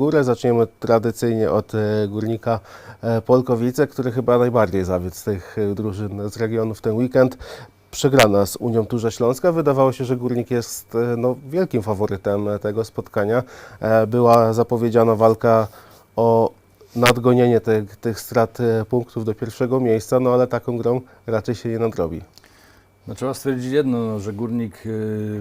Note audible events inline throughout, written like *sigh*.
górę. Zaczniemy tradycyjnie od e, Górnika e, Polkowice, który chyba najbardziej zawiódł z tych e, drużyn z regionu w ten weekend. Przegrana z Unią Turze Śląska. Wydawało się, że Górnik jest no, wielkim faworytem tego spotkania. Była zapowiedziana walka o nadgonienie tych, tych strat punktów do pierwszego miejsca, no ale taką grą raczej się nie nadrobi. No, trzeba stwierdzić jedno, no, że Górnik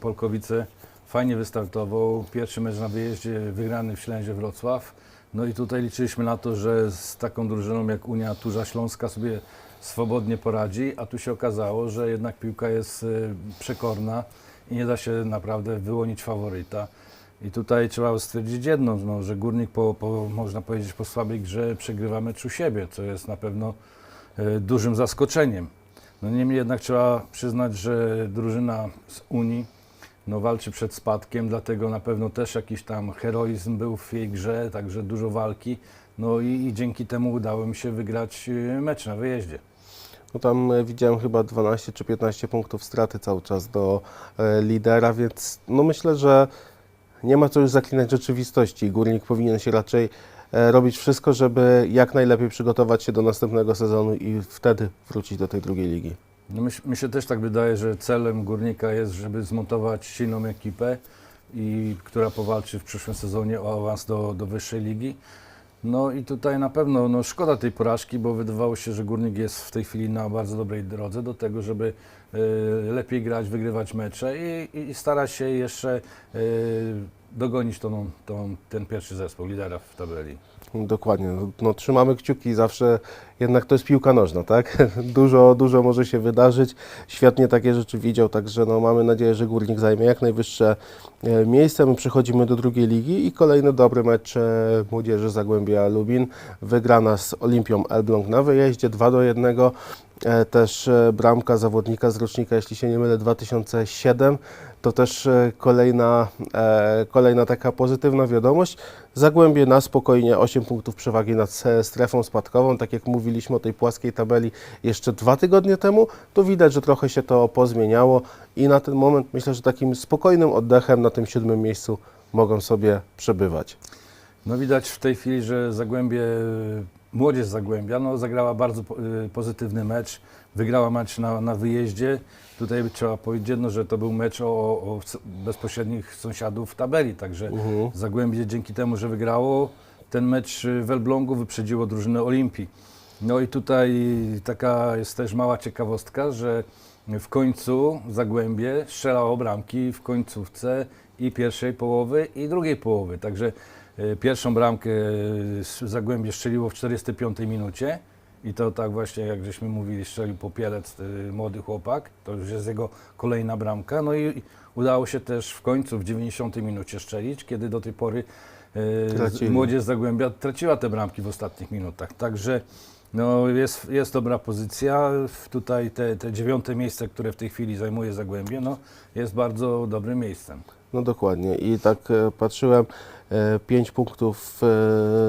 Polkowice fajnie wystartował. Pierwszy mecz na wyjeździe wygrany w Ślęzie Wrocław. No i tutaj liczyliśmy na to, że z taką drużyną jak Unia Turza Śląska sobie swobodnie poradzi, a tu się okazało, że jednak piłka jest y, przekorna i nie da się naprawdę wyłonić faworyta. I tutaj trzeba stwierdzić jedno, no, że Górnik po, po, można powiedzieć po słabej grze przegrywa mecz u siebie, co jest na pewno y, dużym zaskoczeniem. No niemniej jednak trzeba przyznać, że drużyna z Unii no, walczy przed spadkiem, dlatego na pewno też jakiś tam heroizm był w jej grze, także dużo walki. No i, i dzięki temu udało mi się wygrać y, mecz na wyjeździe. No tam e, widziałem chyba 12 czy 15 punktów straty cały czas do e, lidera, więc no myślę, że nie ma co już zaklinać rzeczywistości. Górnik powinien się raczej e, robić wszystko, żeby jak najlepiej przygotować się do następnego sezonu i wtedy wrócić do tej drugiej ligi. No mi, mi się też tak wydaje, że celem Górnika jest, żeby zmontować silną ekipę, i, która powalczy w przyszłym sezonie o awans do, do wyższej ligi. No i tutaj na pewno no, szkoda tej porażki, bo wydawało się, że Górnik jest w tej chwili na bardzo dobrej drodze do tego, żeby y, lepiej grać, wygrywać mecze i, i, i starać się jeszcze y, dogonić tą, tą, ten pierwszy zespół, lidera w tabeli. Dokładnie. No, trzymamy kciuki zawsze, jednak to jest piłka nożna, tak? *laughs* Dużo, dużo może się wydarzyć. Świetnie takie rzeczy widział, także no, mamy nadzieję, że Górnik zajmie jak najwyższe e, miejsce. My przechodzimy do drugiej ligi i kolejny dobry mecz e, Młodzieży Zagłębia Lubin. Wygrana z Olimpią Elbląg na wyjeździe 2 do 1. E, Też bramka zawodnika z rocznika, jeśli się nie mylę, 2007. To też e, kolejna, e, kolejna taka pozytywna wiadomość. Zagłębie na spokojnie 8 punktów przewagi nad e, strefą spadkową. Tak jak mówiliśmy o tej płaskiej tabeli jeszcze dwa tygodnie temu, to widać, że trochę się to pozmieniało i na ten moment myślę, że takim spokojnym oddechem na tym siódmym miejscu mogą sobie przebywać. No widać w tej chwili, że Zagłębie, młodzież Zagłębia, no zagrała bardzo y, pozytywny mecz, wygrała mecz na, na wyjeździe. Tutaj trzeba powiedzieć jedno, że to był mecz o, o bezpośrednich sąsiadów w tabeli, także Mhm. Zagłębie dzięki temu, że wygrało, ten mecz w Elblągu wyprzedziło drużynę Olimpii. No i tutaj taka jest też mała ciekawostka, że w końcu Zagłębie strzelało bramki w końcówce i pierwszej połowy i drugiej połowy. Także pierwszą bramkę y, Zagłębie strzeliło w 45 minucie i to tak właśnie jak żeśmy mówili, strzelił Popielec, y, młody chłopak. To już jest jego kolejna bramka. No i udało się też w końcu w 90 minucie strzelić, kiedy do tej pory y, Tracili. młodzież Zagłębia traciła te bramki w ostatnich minutach. Także no, jest, jest dobra pozycja. Tutaj te, te dziewiąte miejsce, które w tej chwili zajmuje Zagłębie, no, jest bardzo dobrym miejscem. No dokładnie. I tak e, patrzyłem, 5 punktów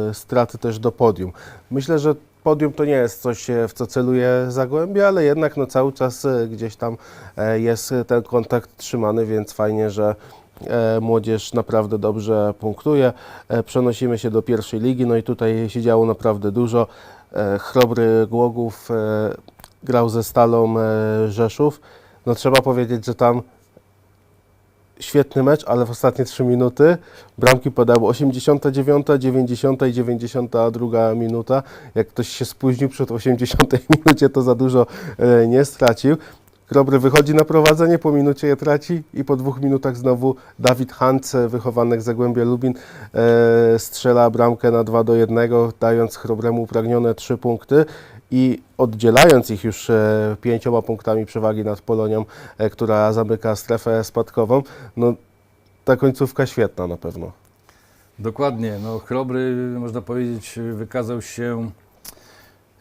e, straty też do podium. Myślę, że podium to nie jest coś, e, w co celuje Zagłębie, ale jednak no, cały czas e, gdzieś tam e, jest e, ten kontakt trzymany, więc fajnie, że e, młodzież naprawdę dobrze punktuje. E, Przenosimy się do pierwszej ligi, no i tutaj się działo naprawdę dużo. E, Chrobry Głogów e, grał ze Stalą e, Rzeszów. No trzeba powiedzieć, że tam świetny mecz, ale w ostatnie 3 minuty bramki podały 89, 90 i 92 minuta. Jak ktoś się spóźnił przed 80 *laughs* minucie, to za dużo e, nie stracił. Krobry wychodzi na prowadzenie, po minucie je traci i po dwóch minutach znowu Dawid Hans, wychowanek Zagłębia Lubin, e, strzela bramkę na 2 do 1, dając Chrobremu upragnione 3 punkty i oddzielając ich już e, pięcioma punktami przewagi nad Polonią, e, która zamyka strefę spadkową. No, ta końcówka świetna na pewno. Dokładnie. No, Chrobry, można powiedzieć, wykazał się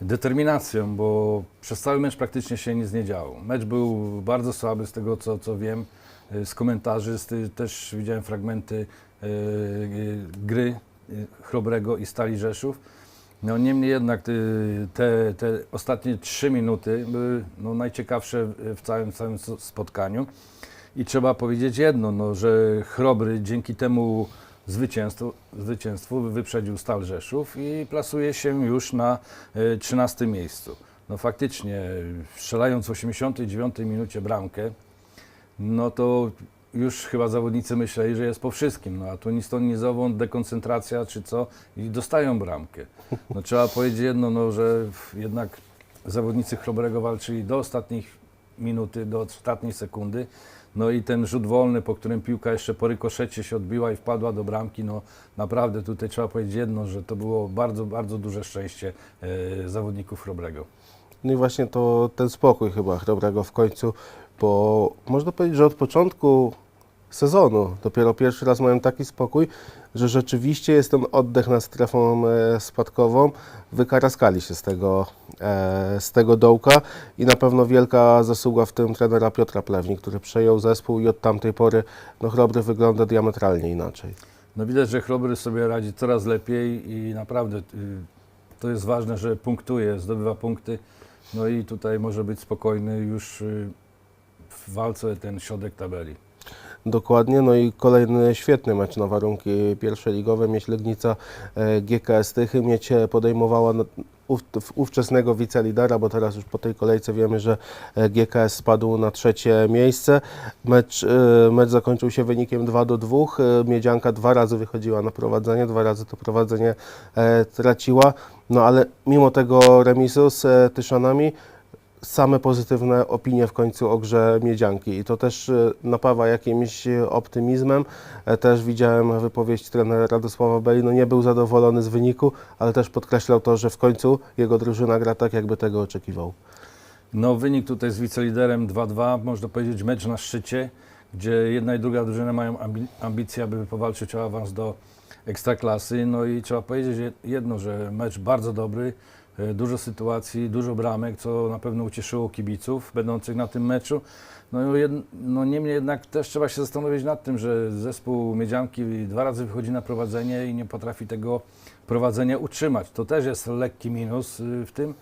determinacją, bo przez cały mecz praktycznie się nic nie działo. Mecz był bardzo słaby z tego, co, co wiem, y, z komentarzy. Z też widziałem fragmenty y, y, gry Chrobrego i Stali Rzeszów. No, niemniej jednak y, te, te ostatnie trzy minuty były no, najciekawsze w całym, całym spotkaniu. I trzeba powiedzieć jedno, no, że Chrobry dzięki temu zwycięstwo, zwycięstwu, wyprzedził Stal Rzeszów i plasuje się już na e, 13 miejscu. No faktycznie, strzelając w 89 minucie bramkę, no to już chyba zawodnicy myśleli, że jest po wszystkim, no a tu ni stąd, dekoncentracja czy co i dostają bramkę. No trzeba powiedzieć jedno, no, że jednak zawodnicy Chrobrego walczyli do ostatniej minuty, do ostatniej sekundy, no i ten rzut wolny, po którym piłka jeszcze po rykoszecie się odbiła i wpadła do bramki, no naprawdę tutaj trzeba powiedzieć jedno, że to było bardzo, bardzo duże szczęście e, zawodników Chrobrego. No i właśnie to ten spokój chyba Chrobrego w końcu, bo można powiedzieć, że od początku sezonu dopiero pierwszy raz mają taki spokój, że rzeczywiście jest ten oddech nad strefą e, spadkową. Wykaraskali się z tego, e, z tego dołka i na pewno wielka zasługa w tym trenera Piotra Plewni, który przejął zespół i od tamtej pory no, Chrobry wygląda diametralnie inaczej. No widać, że Chrobry sobie radzi coraz lepiej i naprawdę y, to jest ważne, że punktuje, zdobywa punkty. No i tutaj może być spokojny już y, w walce ten środek tabeli. Dokładnie, no i kolejny świetny mecz na warunki pierwszoligowe. Mieć Legnica e, GKS Tychy, mieć e, podejmowała ówczesnego wicelidera, bo teraz już po tej kolejce wiemy, że e, GKS spadł na trzecie miejsce. Mecz, mecz zakończył się wynikiem 2 do 2. E, Miedzianka dwa razy wychodziła na prowadzenie, dwa razy to prowadzenie traciła. No ale mimo tego remisu z Tyszanami same pozytywne opinie w końcu o grze Miedzianki i to też e, napawa jakimś optymizmem. E, Też widziałem wypowiedź trenera Radosława Beli, no nie był zadowolony z wyniku, ale też podkreślał to, że w końcu jego drużyna gra tak, jakby tego oczekiwał. No wynik tutaj z wiceliderem 2-2, można powiedzieć mecz na szczycie, gdzie jedna i druga drużyna mają ambi- ambicje, aby powalczyć o awans do ekstraklasy. No i trzeba powiedzieć je- jedno, że mecz bardzo dobry, dużo sytuacji, dużo bramek, co na pewno ucieszyło kibiców będących na tym meczu. No, jed, no niemniej jednak też trzeba się zastanowić nad tym, że zespół Miedzianki dwa razy wychodzi na prowadzenie i nie potrafi tego prowadzenia utrzymać. To też jest lekki minus y, w tym.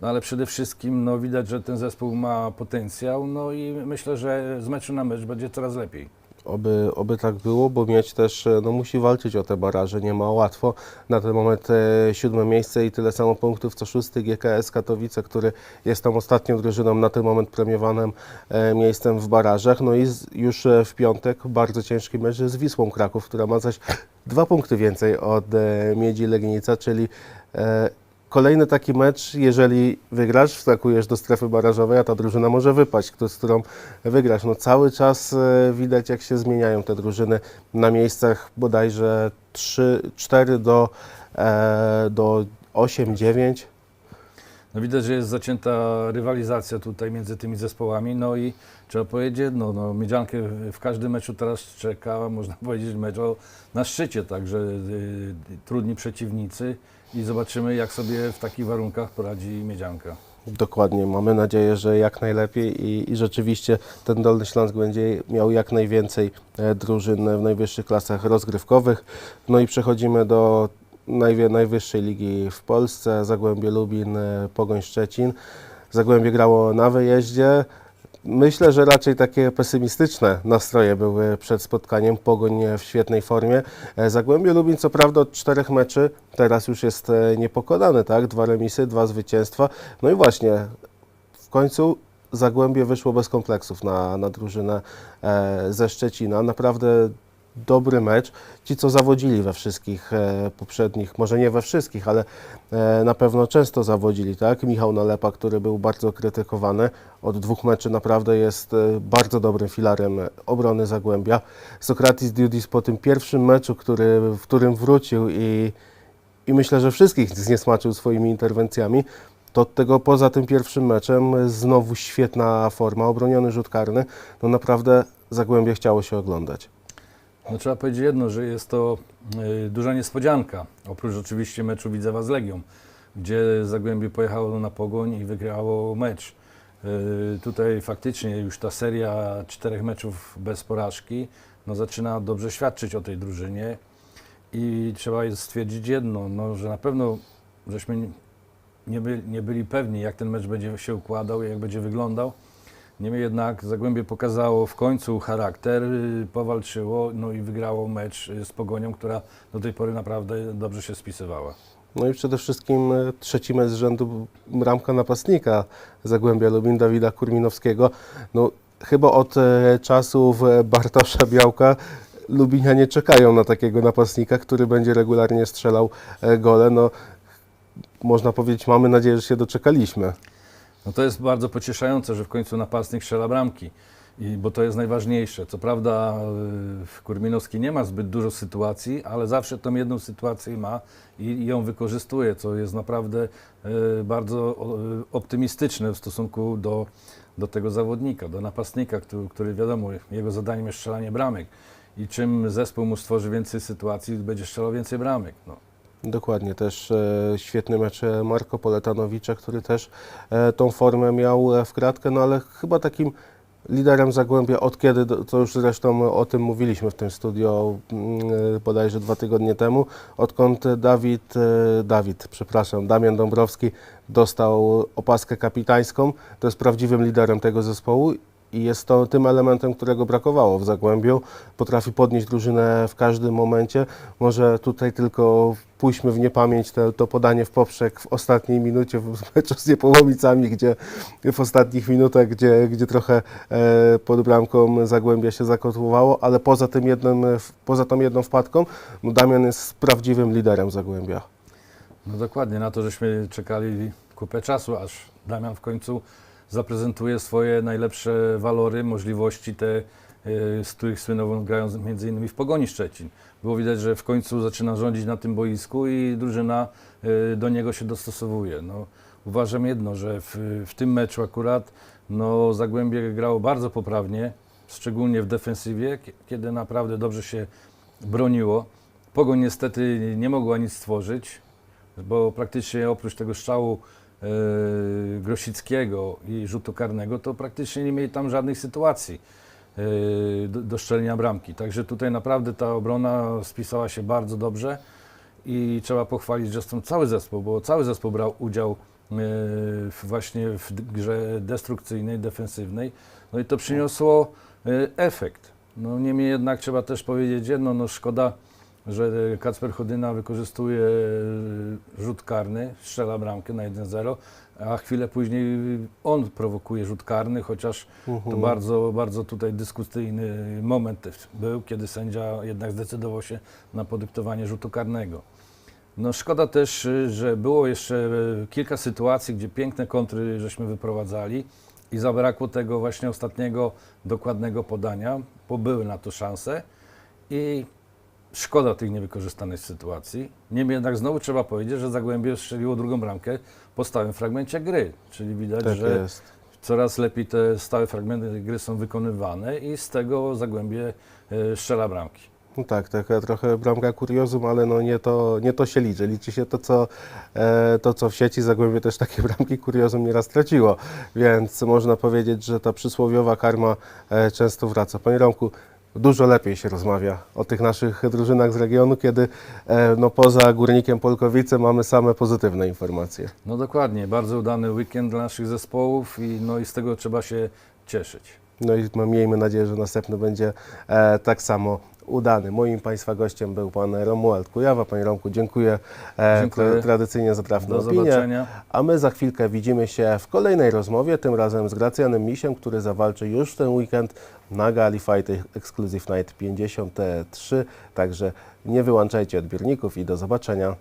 No ale przede wszystkim no, widać, że ten zespół ma potencjał, no i myślę, że z meczu na mecz będzie coraz lepiej. Oby, oby tak było, bo mieć też, e, no musi walczyć o te baraże, nie ma łatwo. Na ten moment e, siódme miejsce i tyle samo punktów co szósty GKS Katowice, który jest tam ostatnią drużyną na ten moment premiowanym e, miejscem w barażach. No i z, już e, w piątek bardzo ciężki mecz z Wisłą Kraków, która ma zaś dwa punkty więcej od e, Miedzi Legnica, czyli e, Kolejny taki mecz, jeżeli wygrasz, wskakujesz do strefy barażowej, a ta drużyna może wypaść, z którą wygrasz. No cały czas e, widać, jak się zmieniają te drużyny na miejscach bodajże 3, 4 do, e, do 8, 9. No widać, że jest zacięta rywalizacja tutaj między tymi zespołami, no i trzeba powiedzieć, no, no Miedziankę w każdym meczu teraz czeka, można *laughs* powiedzieć, mecz na szczycie, także y, trudni przeciwnicy i zobaczymy, jak sobie w takich warunkach poradzi Miedzianka. Dokładnie, mamy nadzieję, że jak najlepiej i, i rzeczywiście ten Dolny Śląsk będzie miał jak najwięcej e, drużyn w najwyższych klasach rozgrywkowych. No i przechodzimy do najwie, najwyższej ligi w Polsce, Zagłębie Lubin, e, Pogoń Szczecin. Zagłębie grało na wyjeździe. Myślę, że raczej takie pesymistyczne nastroje były przed spotkaniem. Pogoń w świetnej formie. E, Zagłębie Lubin co prawda od czterech meczy teraz już jest e, niepokonany, tak? Dwa remisy, dwa zwycięstwa. No i właśnie w końcu Zagłębie wyszło bez kompleksów na, na drużynę e, ze Szczecina. Naprawdę dobry mecz. Ci, co zawodzili we wszystkich e, poprzednich, może nie we wszystkich, ale e, na pewno często zawodzili, tak? Michał Nalepa, który był bardzo krytykowany, od dwóch meczy naprawdę jest e, bardzo dobrym filarem obrony Zagłębia. Sokratis Dudis po tym pierwszym meczu, który, w którym wrócił i, i myślę, że wszystkich zniesmaczył swoimi interwencjami, to od tego poza tym pierwszym meczem znowu świetna forma, obroniony rzut karny. No naprawdę Zagłębie chciało się oglądać. No trzeba powiedzieć jedno, że jest to y, duża niespodzianka, oprócz oczywiście meczu Widzewa z Legią, gdzie Zagłębie pojechało na Pogoń i wygrało mecz. Y, tutaj faktycznie już ta seria czterech meczów bez porażki no zaczyna dobrze świadczyć o tej drużynie i trzeba jest stwierdzić jedno, no, że na pewno żeśmy nie, by, nie byli pewni, jak ten mecz będzie się układał, jak będzie wyglądał. Niemniej jednak Zagłębie pokazało w końcu charakter, powalczyło no i wygrało mecz z Pogonią, która do tej pory naprawdę dobrze się spisywała. No i przede wszystkim e, trzeci mecz z rzędu bramka napastnika Zagłębia Lubin Dawida Kurminowskiego. No, chyba od e, czasów e, Bartosza Białka Lubinianie czekają na takiego napastnika, który będzie regularnie strzelał gole. No, można powiedzieć, mamy nadzieję, że się doczekaliśmy. No to jest bardzo pocieszające, że w końcu napastnik strzela bramki, I, bo to jest najważniejsze. Co prawda y, Kurminowski nie ma zbyt dużo sytuacji, ale zawsze tą jedną sytuację ma i, i ją wykorzystuje, co jest naprawdę y, bardzo y, optymistyczne w stosunku do, do tego zawodnika, do napastnika, który, który wiadomo, jego zadaniem jest strzelanie bramek. I czym zespół mu stworzy więcej sytuacji, będzie strzelał więcej bramek. No. Dokładnie, też e, świetny mecz e, Marko Poletanowicza, który też e, tą formę miał w kratkę, no ale chyba takim liderem Zagłębia od kiedy, to już zresztą o tym mówiliśmy w tym studio mm, bodajże dwa tygodnie temu, odkąd Dawid, Dawid, przepraszam, Damian Dąbrowski dostał opaskę kapitańską, to jest prawdziwym liderem tego zespołu i jest to tym elementem, którego brakowało w Zagłębiu. Potrafi podnieść drużynę w każdym momencie. Może tutaj tylko pójdźmy w niepamięć te, to podanie w poprzek w ostatniej minucie w meczu z Niepołomicami, gdzie w ostatnich minutach, gdzie, gdzie trochę e, pod bramką Zagłębia się zakotłowało, ale poza tym jednym, poza tą jedną wpadką, no Damian jest prawdziwym liderem Zagłębia. No dokładnie, na to żeśmy czekali kupę czasu, aż Damian w końcu zaprezentuje swoje najlepsze walory, możliwości, te, y, z których słynął grając między innymi w Pogoni Szczecin. Było widać, że w końcu zaczyna rządzić na tym boisku i drużyna y, do niego się dostosowuje. No, uważam jedno, że w, w tym meczu akurat no, Zagłębie grało bardzo poprawnie, szczególnie w defensywie, kie- kiedy naprawdę dobrze się broniło. Pogoń niestety nie mogła nic stworzyć, bo praktycznie oprócz tego strzału e, Grosickiego i rzutu karnego, to praktycznie nie mieli tam żadnych sytuacji e, do, do bramki. Także tutaj naprawdę ta obrona spisała się bardzo dobrze i trzeba pochwalić zresztą cały zespół, bo cały zespół brał udział e, właśnie w grze destrukcyjnej, defensywnej. No i to przyniosło e, efekt. No niemniej jednak trzeba też powiedzieć jedno, no szkoda, że Kacper Chodyna wykorzystuje e, rzut karny, strzela bramkę na 1-0, a chwilę później on prowokuje rzut karny, chociaż to Mhm. bardzo, bardzo tutaj dyskusyjny moment był, kiedy sędzia jednak zdecydował się na podyktowanie rzutu karnego. No szkoda też, y, że było jeszcze kilka sytuacji, gdzie piękne kontry żeśmy wyprowadzali i zabrakło tego właśnie ostatniego dokładnego podania, bo były na to szanse i szkoda tych niewykorzystanych sytuacji. Niemniej jednak znowu trzeba powiedzieć, że Zagłębie strzeliło drugą bramkę po stałym fragmencie gry, czyli widać, Tak że jest. coraz lepiej te stałe fragmenty gry są wykonywane i z tego Zagłębie y, strzela bramki. No tak, taka trochę bramka kuriozum, ale no nie to, nie to się liczy. Liczy się to co, e, to, co w sieci Zagłębie też takie *laughs* bramki kuriozum nieraz traciło. Więc można powiedzieć, że ta przysłowiowa karma e, często wraca. Panie Romku, dużo lepiej się rozmawia o tych naszych drużynach z regionu, kiedy e, no, poza Górnikiem Polkowice mamy same pozytywne informacje. No dokładnie, bardzo udany weekend dla naszych zespołów i, no i z tego trzeba się cieszyć. No i miejmy nadzieję, że następny będzie e, tak samo udany. Moim Państwa gościem był Pan Romuald Kujawa. Panie Romku, dziękuję, e, Dziękuję. tra- tradycyjnie za trafną Do opinię. zobaczenia. A my za chwilkę widzimy się w kolejnej rozmowie, tym razem z Gracjanem Misiem, który zawalczy już w ten weekend na Gali Fight Exclusive Night 53. Także nie wyłączajcie odbiorników i do zobaczenia.